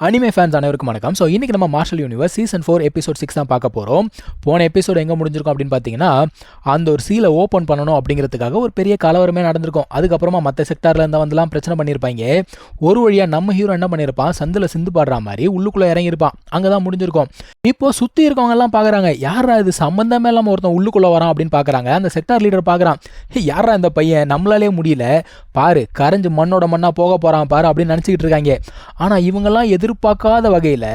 Anime fans அனைவருக்கும் வணக்கம். So இன்றைக்கி நம்ம Martial Universe season four episode six தான் பார்க்க போகிறோம் போன எபிசோட் எங்கே முடிஞ்சிருக்கும் அப்படின்னு பார்த்தீங்கன்னா அந்த ஒரு சீலை ஓப்பன் பண்ணணும் அப்படிங்கிறதுக்காக ஒரு பெரிய கலவரமே நடந்திருக்கும். அதுக்கப்புறமா மற்ற செக்டாரில் இருந்தால் வந்துலாம் பிரச்சனை பண்ணியிருப்பாங்க ஒரு வழியாக நம்ம ஹீரோ என்ன பண்ணியிருப்பான் சந்தில் சிந்து பாடுற மாதிரி உள்ளுக்குள்ளே இறங்கியிருப்பான் அங்கே தான் முடிஞ்சிருக்கும். இப்போ சுற்றி இருக்கவங்கலாம் பார்க்குறாங்க யாரா இது? சம்மந்தமே இல்லாமல் ஒருத்தன் உள்ளுக்குள்ளே வரான் அப்படின்னு பார்க்குறாங்க அந்த செக்டார் லீடர் பார்க்குறான் "ஹே, யாரா இந்த பையன்? நம்மளாலே முடியல. பாரு கரைஞ்சு மண்ணோட மண்ணாக போக போகிறான் பாரு அப்படின்னு நினச்சிக்கிட்டு இருக்காங்க. ஆனால் இவங்கெல்லாம் எதிர்பார்க்காத வகையில்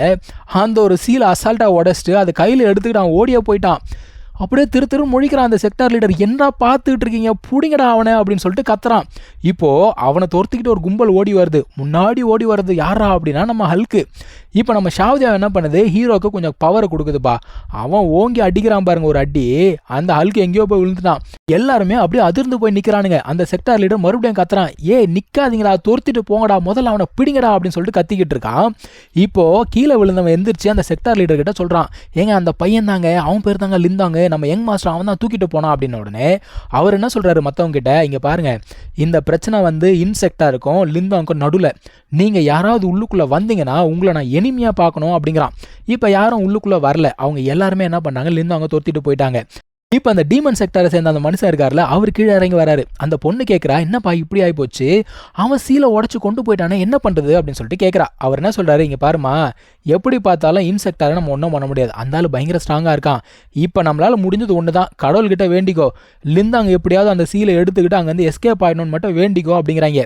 அந்த ஒரு சீலை அசால்ட்டாக உடச்சிட்டு அதை கையில் எடுத்துக்கிட்டு அவன் ஓடியே போயிட்டான். அப்படியே திரு திரு முழிக்கிறான் அந்த செக்டார் லீடர் என்ன பார்த்துட்டு இருக்கீங்க? பிடிங்கடா அவனை அப்படின்னு சொல்லிட்டு கத்துறான். இப்போ அவனை துரத்திக்கிட்டு ஒரு கும்பல் ஓடி வருது. முன்னாடி ஓடி வர்றது யாரா அப்படின்னா நம்ம ஹல்க்கு இப்போ நம்ம ஷாவ்தியா என்ன பண்ணுது? ஹீரோக்கு கொஞ்சம் பவரை கொடுக்குதுப்பா. அவன் ஓங்கி அடிக்கிறான் பாருங்க ஒரு அடி. அந்த ஹல்க்கு எங்கேயோ போய் விழுந்துட்டான். எல்லாருமே அப்படியே அதிர்ந்து போய் நிற்கிறானுங்க அந்த செக்டார் லீடர் மறுபடியும் கத்துறான். ஏ நிற்காதீங்கடா துரத்திட்டு போங்கடா. முதல்ல அவனை பிடிங்கடா அப்படின்னு சொல்லிட்டு கத்திக்கிட்டு இருக்கான். இப்போ கீழே விழுந்தவன் எந்திரிச்சு அந்த செக்டார் லீடர் கிட்ட சொல்கிறான் ஏங்க அந்த பையன் தாங்க அவன் பேர் தாங்க லிந்தாங்க. நம்ம யங் மாஸ்டர் அவன் தான் தூக்கிட்டு போனான் அப்படின்ன உடனே அவர் என்ன சொல்கிறாரு மற்றவங்க கிட்ட? இங்கே பாருங்க இந்த பிரச்சனை வந்து இன்செக்டாக இருக்கும் லிந்தாங்கும் நடுவில் நீங்கள் யாராவது உள்ளுக்குள்ளே வந்தீங்கன்னா உங்களை நான் எளிமையாக பார்க்கணும் அப்படிங்கிறான். இப்போ யாரும் உள்ளுக்குள்ளே வரல. அவங்க எல்லாருமே என்ன பண்ணாங்க? லிந்தாங்க துரத்திட்டு போயிட்டாங்க. இப்போ அந்த டீமன் செக்டரை சேர்ந்த அந்த மனுஷன் இருக்கார்ல அவர் கீழே இறங்கி வராரு. அந்த பொண்ணு கேட்குறா என்னப்பா இப்படி ஆகி போச்சு அவன் சீலை உடச்சி கொண்டு போயிட்டானே என்ன பண்ணுறது அப்படின்னு சொல்லிட்டு கேட்குறா அவர் என்ன சொல்கிறாரு இங்கே பாருமா எப்படி பார்த்தாலும் இன்செக்டாரை நம்ம ஒன்றும் பண்ண முடியாது. அந்த ஆளு பயங்கர ஸ்ட்ராங்காக இருக்கான். இப்போ நம்மளால் முடிஞ்சது ஒன்று தான் கடவுள்கிட்ட வேண்டிக்கோ. லிந்தாங்க எப்படியாவது அந்த சீலை எடுத்துக்கிட்டு அங்கேருந்து எஸ்கேப் ஆகிடணும்னு மட்டும் வேண்டிக்கோ அப்படிங்கிறாங்க.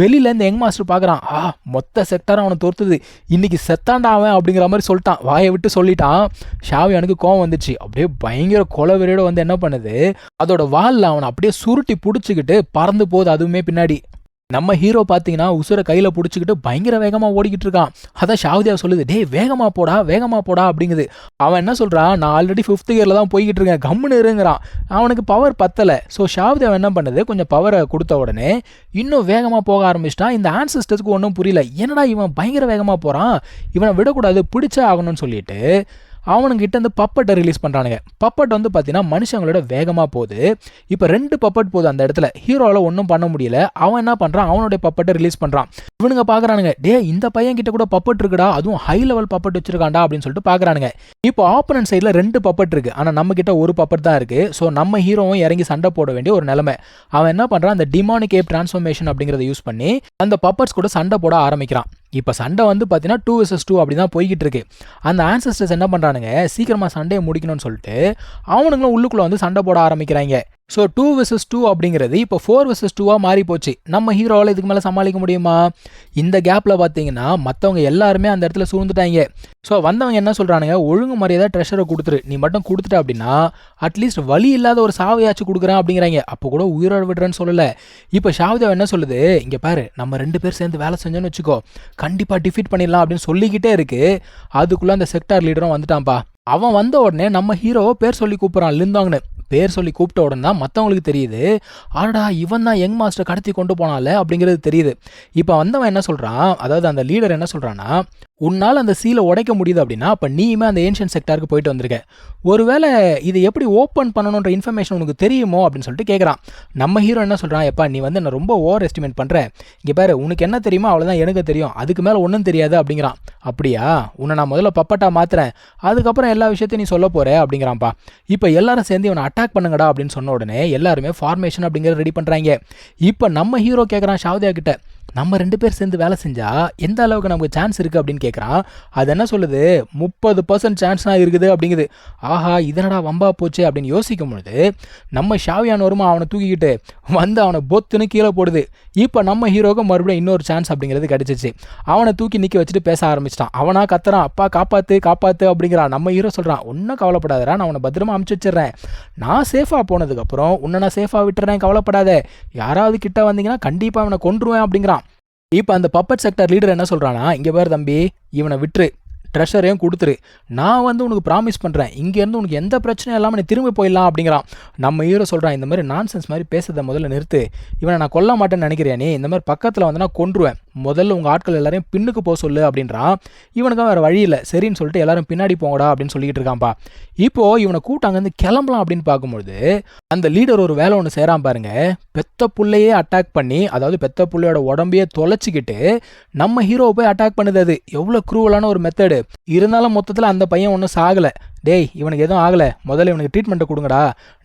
வெளியிலேருந்து எங் யங் மாஸ்டர் பார்க்குறான் ஆ மொத்த செக்டாரும் அவனை தோர்த்துது இன்னைக்கு செத்தாண்டா அவன் அப்படிங்கிற மாதிரி சொல்லிட்டான். வாயை விட்டு சொல்லிட்டான். ஷாவியானுக்கு கோவம் வந்துச்சு. அப்படியே பயங்கர கொலவெறியோட வந்து என்ன பண்ணுது? அதோட வாலில் அவனை அப்படியே சுருட்டி பிடிச்சிக்கிட்டு பறந்து போகுது அதுவுமே பின்னாடி. நம்ம ஹீரோ பார்த்தீங்கன்னா உசுரை கையில் பிடிச்சிக்கிட்டு பயங்கர வேகமாக ஓடிக்கிட்டு இருக்கான். அதான் ஷாவுதியா சொல்லுது டேய் வேகமாக போடா வேகமாக போடா அப்படிங்குது. அவன் என்ன சொல்கிறான் நான் ஆல்ரெடி ஃபிஃப்த் இயரில் தான் போய்கிட்டு இருக்கேன். கம்முன்னு இருங்கிறான். அவனுக்கு பவர் பத்தலை. ஸோ ஷாவுதியா என்ன பண்ணுது? கொஞ்சம் பவரை கொடுத்த உடனே இன்னும் வேகமாக போக ஆரம்பிச்சிட்டான். இந்த ஆன்சஸ்டர்ஸ்க்கு ஒன்றும் புரியல. என்னடா இவன் பயங்கர வேகமாக போகிறான் இவனை விடக்கூடாது பிடிச்சே ஆகணும்னு சொல்லிட்டு அவனுங்கிட்ட இருந்து பப்பட்டை ரிலீஸ் பண்ணுறானுங்க பப்பட் வந்து பார்த்தீங்கன்னா மனுஷங்களோட வேகமாக போகுது. இப்போ ரெண்டு பப்பட் போகுது அந்த இடத்துல. ஹீரோவில் ஒன்றும் பண்ண முடியல. அவன் என்ன பண்ணுறான் அவனுடைய பப்பட்டை ரிலீஸ் பண்ணுறான் இவனுங்க பார்க்குறானுங்க டே இந்த பையன் கிட்ட கூட பப்பட் இருக்குடா. அதுவும் ஹை லெவல் பப்பட் வச்சிருக்காண்டா அப்படின்னு சொல்லிட்டு பார்க்குறானுங்க இப்போ ஆப்பனன்ட் சைடில் ரெண்டு பப்பட் இருக்குது ஆனால் நம்ம கிட்ட ஒரு பப்பட் தான் இருக்குது ஸோ நம்ம ஹீரோவும் இறங்கி சண்டை போட வேண்டிய ஒரு நிலைமை. அவன் என்ன பண்ணுறான் அந்த டிமானிக் ஏப் டிரான்ஸ்ஃபர்மேஷன் அப்படிங்கிறத யூஸ் பண்ணி அந்த பப்பட்ஸ் கூட சண்டை போட ஆரம்பிக்கிறான். இப்போ சண்டை வந்து பார்த்தீங்கன்னா டூ விசஸ் டூ அப்படி தான் போய்கிட்டு இருக்கு அந்த ஆன்சஸ்டர்ஸ் என்ன பண்ணுறானுங்க சீக்கிரமாக சண்டையை முடிக்கணும்னு சொல்லிட்டு அவனுங்களும் உள்ளுக்குள்ளே வந்து சண்டை போட ஆரம்பிக்கிறாங்க. ஸோ டூ விசஸ் டூ அப்படிங்கிறது இப்போ ஃபோர் விசஸ் டூவாக மாறி போச்சு நம்ம ஹீரோவால் இதுக்கு மேலே சமாளிக்க முடியுமா? இந்த கேப்பில் பார்த்தீங்கன்னா மற்றவங்க எல்லாருமே அந்த இடத்துல சூழ்ந்துட்டாங்க. ஸோ வந்தவங்க என்ன சொல்கிறானுங்க ஒழுங்கு மரியாதை ட்ரெஷரை கொடுத்துரு. நீ மட்டும் கொடுத்துட்ட அப்படின்னா அட்லீஸ்ட் வழி இல்லாத ஒரு சாவையாச்சும் கொடுக்குறேன் அப்படிங்கிறாங்க. அப்போ கூட உயிரோட விடுறேன்னு சொல்லலை. இப்போ ஷாவ்தேவ் என்ன சொல்லுது? இங்கே பாரு நம்ம ரெண்டு பேர் சேர்ந்து வேலை செஞ்சோன்னு வச்சுக்கோ. கண்டிப்பாக டிஃபீட் பண்ணிடலாம் அப்படின்னு சொல்லிக்கிட்டே இருக்குது அதுக்குள்ளே அந்த செக்டார் லீடரும் வந்துட்டான்ப்பா. அவன் வந்த உடனே நம்ம ஹீரோவை பேர் சொல்லி கூப்பிட்றான் லிந்தாங்கன்னு பேர் சொல்லி கூப்பிட்ட உடனே தான் மற்றவங்களுக்கு தெரியுது. ஆடா இவன் தான் யங் மாஸ்டர் கடத்தி கொண்டு போனால அப்படிங்கிறது தெரியுது. இப்போ வந்தவன் என்ன சொல்கிறான் அதாவது அந்த லீடர் என்ன சொல்கிறான்னா உன்னால் அந்த சீலை உடைக்க முடியுது அப்படின்னா அப்போ நீயுமே அந்த ஏன்ஷியன் செக்டாருக்கு போயிட்டு வந்திருக்க. ஒருவேளை இதை எப்படி ஓப்பன் பண்ணணுன்ற இன்ஃபர்மேஷன் உனக்கு தெரியுமோ அப்படின்னு சொல்லிட்டு கேட்குறான் நம்ம ஹீரோ என்ன சொல்கிறான் எப்பா நீ வந்து என்ன ரொம்ப ஓவர் எஸ்டிமேட் பண்ணுற இங்கே பாரு உனக்கு என்ன தெரியுமோ அவ்வளோதான் எனக்கு தெரியும். அதுக்கு மேலே ஒன்றும் தெரியாது அப்படிங்கிறான். அப்படியா? உன்னை நான் முதல்ல பப்பட்டா மாத்துறேன். அதுக்கப்புறம் எல்லா விஷயத்தையும் நீ சொல்ல போகிற அப்படிங்கிறான்ப்பா. இப்போ எல்லாரும் சேர்ந்து இவனை அட்டாக் பண்ணுங்கடா அப்படின்னு சொன்ன உடனே எல்லாருமே ஃபார்மேஷன் அப்படிங்கிறத ரெடி பண்ணுறாங்க இப்போ நம்ம ஹீரோ கேட்குறான் ஷாவ்தியா கிட்ட. நம்ம ரெண்டு பேர் சேர்ந்து வேலை செஞ்சால் எந்த அளவுக்கு நமக்கு சான்ஸ் இருக்குது அப்படின்னு கேட்குறான் அது என்ன சொல்லுது? முப்பது பர்சன்ட் சான்ஸ்னால் இருக்குது அப்படிங்குது. ஆஹா இதனடா வம்பா போச்சு அப்படின்னு யோசிக்கும் பொழுது நம்ம ஷாவியான் வருமா அவனை தூக்கிக்கிட்டு? வந்து அவனை பொத்துன்னு கீழே போடுது. இப்போ நம்ம ஹீரோக்கு மறுபடியும் இன்னொரு சான்ஸ் அப்படிங்கிறது கிடச்சிச்சு. அவனை தூக்கி நிற்க வச்சுட்டு பேச ஆரம்பிச்சிட்டான். அவனா கத்துறான். அப்பா காப்பாற்று காப்பாற்று அப்படிங்கிறான். நம்ம ஹீரோ சொல்கிறான் ஒன்றும் கவலைப்படாதரா நான் அவனை பத்திரமா அமுச்சு வச்சிடுறேன். நான் சேஃபாக போனதுக்கப்புறம் உன்னை நான் சேஃபாக விட்டுறேன் கவலைப்படாத. யாராவது கிட்ட வந்தீங்கன்னா கண்டிப்பாக அவனை கொண்டுருவேன் அப்படிங்கிறான். இப்போ அந்த பப்பட் செக்டர் லீடர் என்ன சொல்கிறானா இங்கே பேர் தம்பி இவனை விட்டுரு. ட்ரெஷரையும் கொடுத்துரு. நான் வந்து உனக்கு ப்ராமிஸ் பண்ணுறேன் இங்கேருந்து உனக்கு எந்த பிரச்சனையும் இல்லாமல் நீ திரும்பி போயிடலாம் அப்படிங்கிறான். நம்ம ஹீரோ சொல்கிறான் இந்த மாதிரி நான்சென்ஸ் மாதிரி பேசுறத முதல்ல நிறுத்து. இவனை நான் கொல்ல மாட்டேன்னு நினைக்கிறியா நீ? இந்த மாதிரி பக்கத்தில் வந்து நான் கொன்றுவேன். முதல்ல உங்கள் ஆட்கள் எல்லாரையும் பின்னுக்கு போக சொல்லு அப்படின்றான் இவனுக்கு வேறு வழி இல்லை. சரின்னு சொல்லிட்டு எல்லாரும் பின்னாடி போங்கடா அப்படின்னு சொல்லிக்கிட்டு இருக்கான்ப்பா இப்போது இவனை கூட்ட அங்கேருந்து கிளம்பலாம் அப்படின்னு பார்க்கும்பொழுது அந்த லீடர் ஒரு வேலை ஒன்று செய்கிறான் பாருங்க. பெத்த புள்ளையே அட்டாக் பண்ணி அதாவது பெத்த புள்ளையோட உடம்பையே தொலைச்சிக்கிட்டு நம்ம ஹீரோவை போய் அட்டாக் பண்ணுது அது. எவ்வளோ க்ரூவலான ஒரு மெத்தடு இருந்தாலும் மொத்தத்தில் அந்த பையன் ஒன்றும் சாகலை. டேய் இவனுக்கு எதுவும் ஆகலை. முதல்ல இவனுக்கு ட்ரீட்மெண்ட்டை கொடுங்கடா.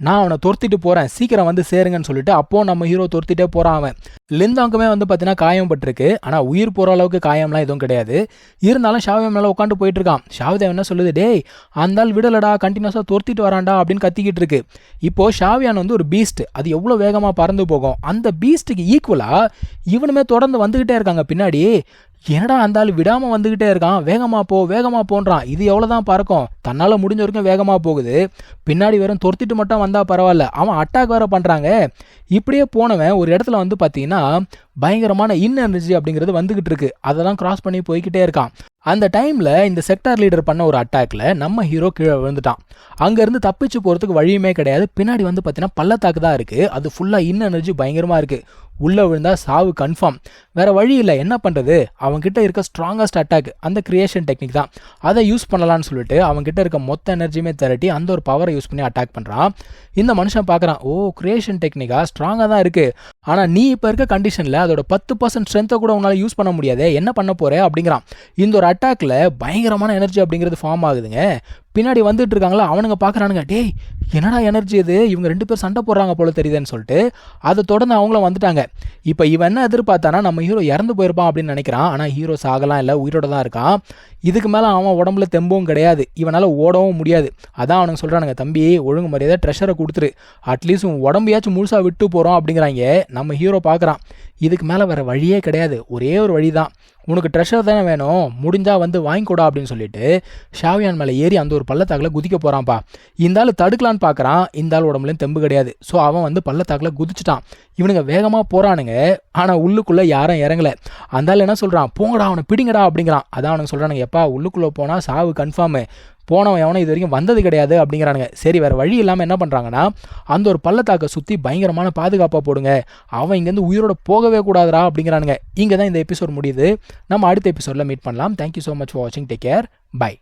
நான் அவனை துரத்திட்டு போகிறேன் சீக்கிரம் வந்து சேருங்கன்னு சொல்லிட்டு அப்போ நம்ம ஹீரோ துரத்திட்டே போகிறான் அவன். லிந்தாங்குமே வந்து பார்த்தீங்கன்னா காயம் பட்டிருக்கு. ஆனால் உயிர் போகிற அளவுக்கு காயம்லாம் எதுவும் கிடையாது. இருந்தாலும் ஷாவியம் மேலே உட்காந்து போயிட்டு இருக்கான். ஷாவிதேவ் என்ன சொல்லுது? டேய் அந்தால் விடலடா. கண்டினியூஸாக துரத்திட்டு வரான்டா அப்படின்னு கத்திக்கிட்டு இருக்கு. இப்போது ஷாவியான் வந்து ஒரு பீஸ்ட் அது எவ்வளோ வேகமாக பறந்து போகும். அந்த பீஸ்ட்டுக்கு ஈக்குவலாக இவனுமே தொடர்ந்து வந்துக்கிட்டே இருக்காங்க. பின்னாடி என்னடா அந்த ஆள் விடாமல் வந்துக்கிட்டே இருக்கான்? வேகமாக போ வேகமாக போன்றான். இது எவ்வளோ தான் பறக்கும்? தன்னால் முடிஞ்ச வரைக்கும் வேகமாக போகுது. பின்னாடி வெறும் துரத்திட்டு மட்டும் வந்தால் பரவாயில்ல. அவன் அட்டாக் வேறு பண்ணுறாங்க இப்படியே போனவன் ஒரு இடத்துல வந்து பார்த்தீங்கன்னா பயங்கரமான இன் எனர்ஜி அப்படிங்கிறது வந்துகிட்டு இருக்கு. அதெல்லாம் கிராஸ் பண்ணி போய்கிட்டே இருக்கான். அந்த டைமில் இந்த செக்டார் லீடர் பண்ண ஒரு அட்டாக்ல நம்ம ஹீரோ கீழே விழுந்துட்டான். அங்கேருந்து தப்பிச்சு போகிறதுக்கு வழியுமே கிடையாது. பின்னாடி வந்து பார்த்தீங்கன்னா பள்ளத்தாக்கு தான் இருக்குது அது ஃபுல்லாக இன் எனர்ஜி பயங்கரமாக இருக்குது உள்ளே விழுந்தா சாவு கன்ஃபார்ம் வேறு வழி இல்லை என்ன பண்ணுறது அவங்ககிட்ட இருக்க ஸ்ட்ராங்கஸ்ட் அட்டாக் அந்த கிரியேஷன் டெக்னிக் தான். அதை யூஸ் பண்ணலான்னு சொல்லிட்டு அவங்ககிட்ட இருக்க மொத்த எனர்ஜியுமே திரட்டி அந்த ஒரு பவரை யூஸ் பண்ணி அட்டாக் பண்ணுறான் இந்த மனுஷன் பார்க்குறான் ஓ கிரியேஷன் டெக்னிக்காக ஸ்ட்ராங்காக தான் இருக்குது ஆனால் நீ இப்போ இருக்க கண்டிஷனில் அதோட பத்து பர்சன்ட் ஸ்ட்ரென்த்தை கூட உன்னால் யூஸ் பண்ண முடியாது என்ன பண்ண போகிற அப்படிங்கிறான். இந்த ஒரு அட்டாக்ல பயங்கரமான எனர்ஜி அப்படிங்கிறது ஃபார்ம் ஆகுதுங்க. பின்னாடி வந்துட்டு இருக்காங்களா அவனுங்க பார்க்குறானுங்க டேய் என்னடா எனர்ஜி இது? இவங்க ரெண்டு பேர் சண்டை போடுறாங்க போல தெரியுதுன்னு சொல்லிட்டு அதை தொடர்ந்து அவங்களும் வந்துட்டாங்க. இப்போ இவன் என்ன எதிர்பார்த்தானா நம்ம ஹீரோ இறந்து போயிருப்பான் அப்படின்னு நினைக்கிறான். ஆனால் ஹீரோ சாகலாம் இல்லை உயிரோட தான் இருக்கான். இதுக்கு மேலே அவன் உடம்புல தெம்பும் கிடையாது. இவனால் ஓடவும் முடியாது. அதான் அவனுங்க சொல்கிறானுங்க தம்பி ஒழுங்கு மரியாதை ட்ரெஷரை கொடுத்துரு. அட்லீஸ்ட் உன் உடம்பையாச்சும் முழுசாக விட்டு போகிறோம் அப்படிங்கிறாங்க. நம்ம ஹீரோ பார்க்குறான் இதுக்கு மேலே வேறு வழியே கிடையாது. ஒரே ஒரு வழி தான். உனக்கு ட்ரெஷர் தானே வேணும். முடிஞ்சால் வந்து வாங்கிக்கூடா அப்படின்னு சொல்லிட்டு ஷாவியான் மேலே ஏறி அந்த ஒரு பள்ளத்தாக்கில் குதிக்க போகிறான்ப்பா இந்த ஆள் தடுக்கலான்னு பார்க்குறான் இந்த ஆள் உடம்புலேயும் தெம்பு கிடையாது. ஸோ அவன் வந்து பள்ளத்தாக்கில் குதிச்சிட்டான். இவனுங்க வேகமாக போகிறானுங்க ஆனால் உள்ளுக்குள்ளே யாரும் இறங்கலை. அந்த ஆள் என்ன சொல்கிறான் போங்கடா அவனை பிடிங்கடா அப்படிங்கிறான். அதான் அவனுக்கு சொல்கிறானுங்க எப்பா உள்ளுக்குள்ளே போனால் சாவு கன்ஃபார்மு போனவன் எவனும் இது வரைக்கும் வந்தது கிடையாது அப்படிங்கிறானுங்க. சரி வேறு வழி இல்லாமல் என்ன பண்ணுறாங்கன்னா அந்த ஒரு பள்ளத்தாக்கை சுற்றி பயங்கரமான பாதுகாப்பாக போடுங்க. அவன் இங்கேருந்து உயிரோட போகவே கூடாதுரா அப்படிங்கிறானுங்க. இங்கே தான் இந்த எபிசோட் முடியுது. நம்ம அடுத்த எபிசோடில் மீட் பண்ணலாம். Thank you so much for வாட்சிங் டேக் கேர் பை